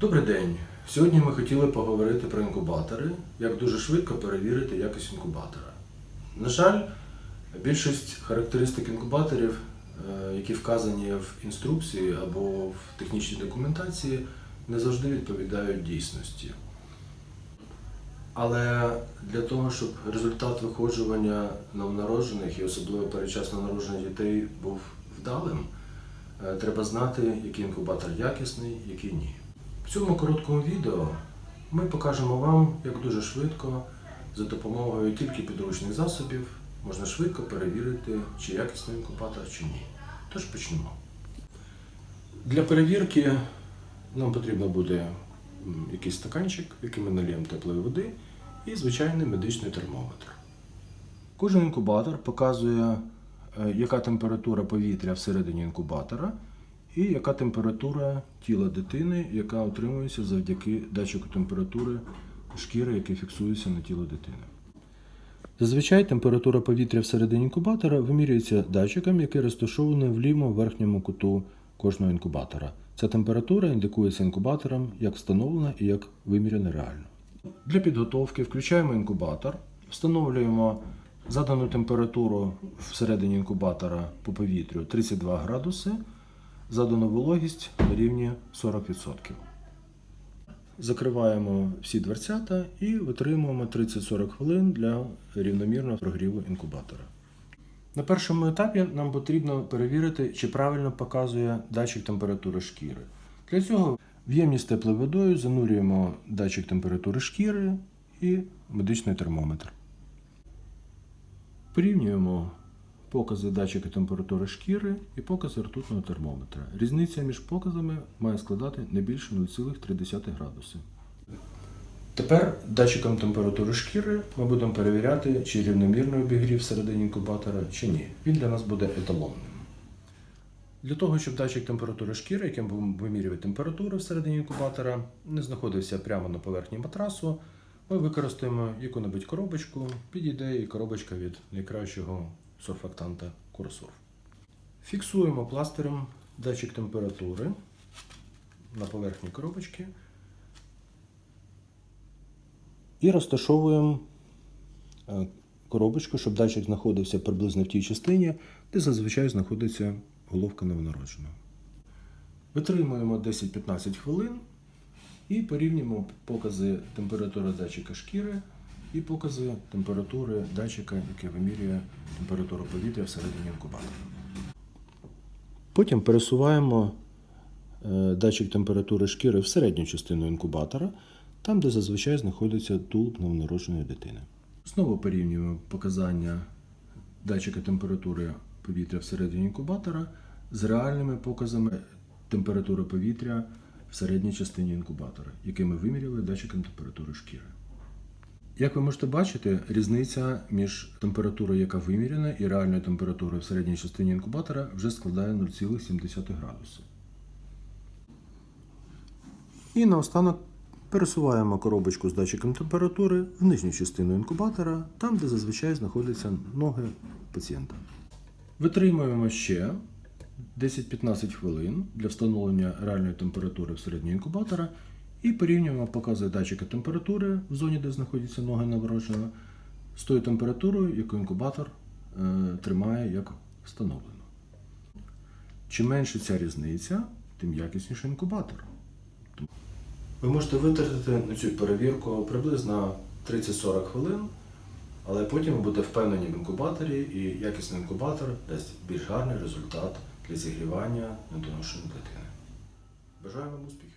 Добрий день. Сьогодні ми хотіли поговорити про інкубатори, як дуже швидко перевірити якість інкубатора. На жаль, більшість характеристик інкубаторів, е, які вказані в інструкції або в технічній документації, не завжди відповідають дійсності. Але для того, щоб результат виходжування новонароджених і особливо передчасно народжених дітей був вдалим, е, треба знати, який інкубатор якісний, який ні. В цьому короткому відео ми покажемо вам, як дуже швидко, за допомогою тільки підручних засобів, можна швидко перевірити, чи якісний інкубатор, чи ні. Тож почнемо. Для перевірки нам потрібно буде якийсь стаканчик, в який ми нальємо теплої води, і звичайний медичний термометр. Кожен інкубатор показує, е, яка температура повітря всередині інкубатора і яка температура тіла дитини, яка отримується завдяки датчику температури шкіри, який фіксується на тіло дитини. Зазвичай температура повітря всередині інкубатора вимірюється датчиком, який розташований в лівому верхньому куту кожного інкубатора. Ця температура індикується інкубатором як встановлена і як виміряна реально. Для підготовки включаємо інкубатор, встановлюємо задану температуру всередині інкубатора по повітрю 32 градуси, задану вологість на рівні 40%. Закриваємо всі дверцята і витримуємо 30-40 хвилин для рівномірного прогріву інкубатора. На першому етапі нам потрібно перевірити, чи правильно показує датчик температури шкіри. Для цього в ємність теплою водою занурюємо датчик температури шкіри і медичний термометр. Порівнюємо покази датчика температури шкіри і покази ртутного термометра. Різниця між показами має складати не більше 0,3 градуси. Тепер датчиком температури шкіри ми будемо перевіряти, чи рівномірний обігрів всередині інкубатора, чи ні. Він для нас буде еталонним. Для того, щоб датчик температури шкіри, яким будемо вимірювати температуру всередині інкубатора, не знаходився прямо на поверхні матрасу, ми використаємо яку-небудь коробочку, підійде і коробочка від найкращого сурфактанта Курсурф. Фіксуємо пластирем датчик температури на поверхні коробочки і розташовуємо е, коробочку, щоб датчик знаходився приблизно в тій частині, де зазвичай знаходиться головка новонародженого. Витримуємо 10-15 хвилин і порівнюємо покази температури датчика шкіри і покази температури датчика, який вимірює температуру повітря всередині інкубатора. Потім пересуваємо е, датчик температури шкіри в середню частину інкубатора, там, де зазвичай знаходиться тулуб новонародженої дитини. Знову порівнюємо показання датчика температури повітря всередині інкубатора з реальними показами температури повітря в середній частині інкубатора, який ми виміряли датчиком температури шкіри. Як ви можете бачити, різниця між температурою, яка виміряна, і реальною температурою в середній частині інкубатора вже складає 0,7 градуси. І наостанок пересуваємо коробочку з датчиком температури в нижню частину інкубатора, там, де зазвичай знаходяться ноги пацієнта. Витримуємо ще 10-15 хвилин для встановлення реальної температури всередині інкубатора і порівнюємо покази датчика температури в зоні, де знаходяться ноги новородженого, з тою температурою, яку інкубатор е, тримає як встановлено. Чим менше ця різниця, тим якісніший інкубатор. Ви можете витратити на цю перевірку приблизно 30-40 хвилин, але потім ви будете впевнені в інкубаторі, і якісний інкубатор дасть більш гарний результат для зігрівання недоношеної дитини. Бажаю вам успіхів!